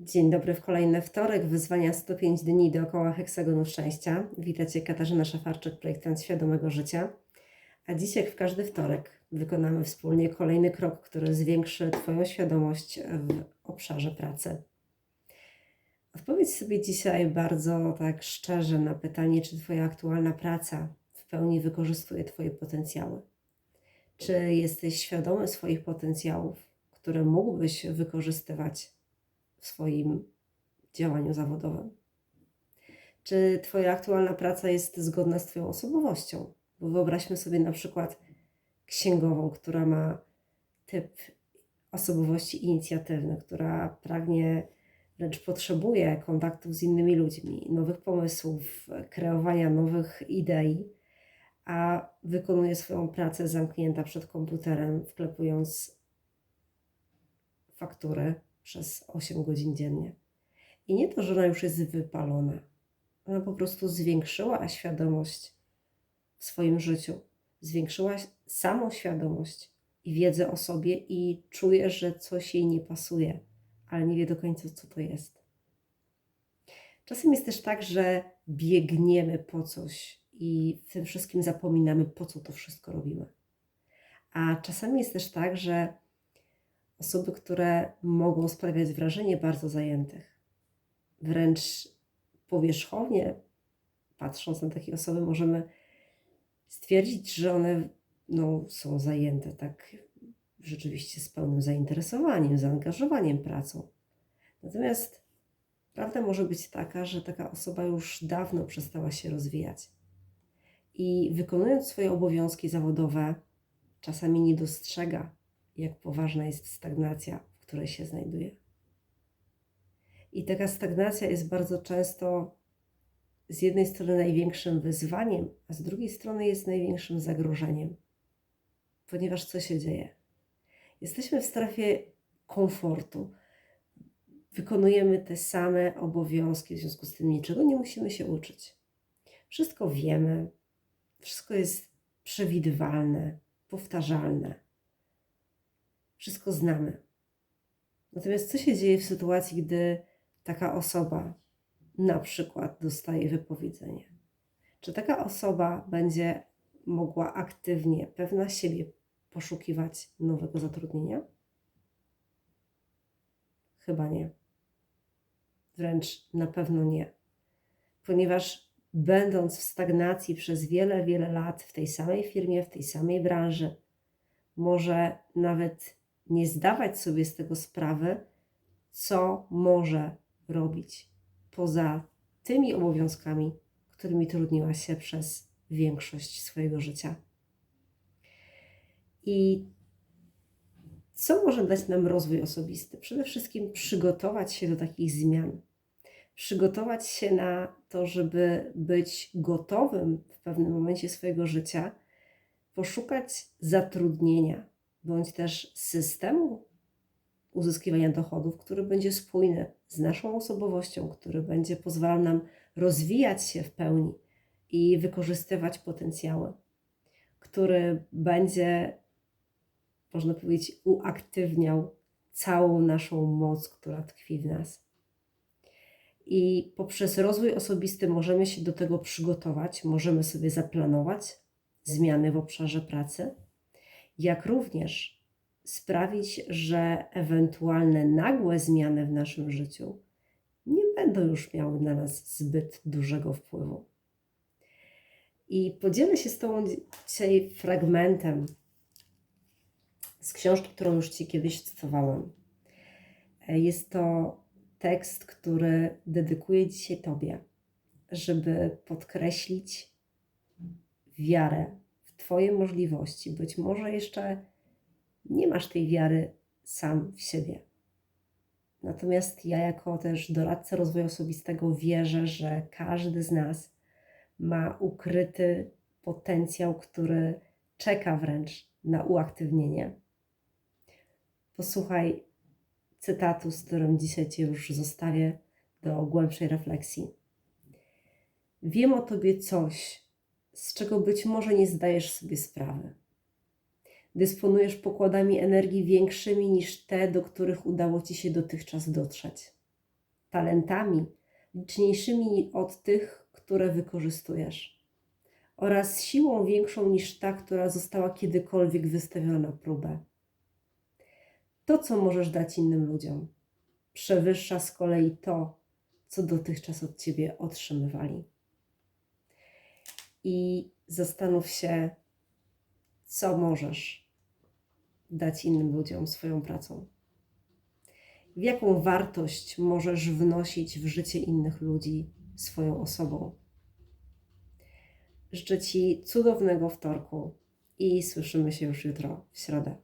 Dzień dobry w kolejny wtorek, wyzwania 105 dni dookoła heksagonu szczęścia. Witajcie Katarzyna Szafarczyk, projektant świadomego życia. A dzisiaj jak w każdy wtorek wykonamy wspólnie kolejny krok, który zwiększy Twoją świadomość w obszarze pracy. Odpowiedz sobie dzisiaj bardzo tak szczerze na pytanie, czy Twoja aktualna praca w pełni wykorzystuje Twoje potencjały. Czy jesteś świadomy swoich potencjałów, które mógłbyś wykorzystywać w swoim działaniu zawodowym? Czy Twoja aktualna praca jest zgodna z Twoją osobowością? Bo wyobraźmy sobie na przykład księgową, która ma typ osobowości inicjatywny, która pragnie, wręcz potrzebuje kontaktów z innymi ludźmi, nowych pomysłów, kreowania nowych idei, a wykonuje swoją pracę zamknięta przed komputerem, wklepując faktury przez 8 godzin dziennie. I nie to, że ona już jest wypalona. Ona po prostu zwiększyła świadomość w swoim życiu. Zwiększyła samą świadomość i wiedzę o sobie i czuje, że coś jej nie pasuje, ale nie wie do końca, co to jest. Czasem jest też tak, że biegniemy po coś i w tym wszystkim zapominamy, po co to wszystko robimy. A czasami jest też tak, że osoby, które mogą sprawiać wrażenie bardzo zajętych, wręcz powierzchownie patrząc na takie osoby, możemy stwierdzić, że one no, są zajęte tak rzeczywiście z pełnym zainteresowaniem, zaangażowaniem pracą. Natomiast prawda może być taka, że taka osoba już dawno przestała się rozwijać. I wykonując swoje obowiązki zawodowe, czasami nie dostrzega, jak poważna jest stagnacja, w której się znajduje. I taka stagnacja jest bardzo często z jednej strony największym wyzwaniem, a z drugiej strony jest największym zagrożeniem. Ponieważ co się dzieje? Jesteśmy w strefie komfortu. Wykonujemy te same obowiązki, w związku z tym niczego nie musimy się uczyć. Wszystko wiemy, wszystko jest przewidywalne, powtarzalne. Wszystko znamy. Natomiast co się dzieje w sytuacji, gdy taka osoba na przykład dostaje wypowiedzenie? Czy taka osoba będzie mogła aktywnie, pewna siebie poszukiwać nowego zatrudnienia? Chyba nie. Wręcz na pewno nie. Ponieważ będąc w stagnacji przez wiele, wiele lat w tej samej firmie, w tej samej branży, może nawet nie zdawać sobie z tego sprawy, co może robić poza tymi obowiązkami, którymi trudniła się przez większość swojego życia. I co może dać nam rozwój osobisty? Przede wszystkim przygotować się do takich zmian. Przygotować się na to, żeby być gotowym w pewnym momencie swojego życia, poszukać zatrudnienia bądź też systemu uzyskiwania dochodów, który będzie spójny z naszą osobowością, który będzie pozwalał nam rozwijać się w pełni i wykorzystywać potencjały, który będzie, można powiedzieć, uaktywniał całą naszą moc, która tkwi w nas. I poprzez rozwój osobisty możemy się do tego przygotować, możemy sobie zaplanować zmiany w obszarze pracy, jak również sprawić, że ewentualne nagłe zmiany w naszym życiu nie będą już miały na nas zbyt dużego wpływu. I podzielę się z Tobą dzisiaj fragmentem z książki, którą już Ci kiedyś cytowałam. Jest to tekst, który dedykuję dzisiaj Tobie, żeby podkreślić wiarę Twoje możliwości. Być może jeszcze nie masz tej wiary sam w siebie. Natomiast ja, jako też doradca rozwoju osobistego, wierzę, że każdy z nas ma ukryty potencjał, który czeka wręcz na uaktywnienie. Posłuchaj cytatu, z którym dzisiaj Cię już zostawię do głębszej refleksji. Wiem o Tobie coś, z czego być może nie zdajesz sobie sprawy. Dysponujesz pokładami energii większymi niż te, do których udało Ci się dotychczas dotrzeć. talentami liczniejszymi od tych, które wykorzystujesz, oraz siłą większą niż ta, która została kiedykolwiek wystawiona na próbę. To, co możesz dać innym ludziom, przewyższa z kolei to, co dotychczas od ciebie otrzymywali. I zastanów się, co możesz dać innym ludziom swoją pracą. W jaką wartość możesz wnosić w życie innych ludzi swoją osobą. Życzę Ci cudownego wtorku i słyszymy się już jutro w środę.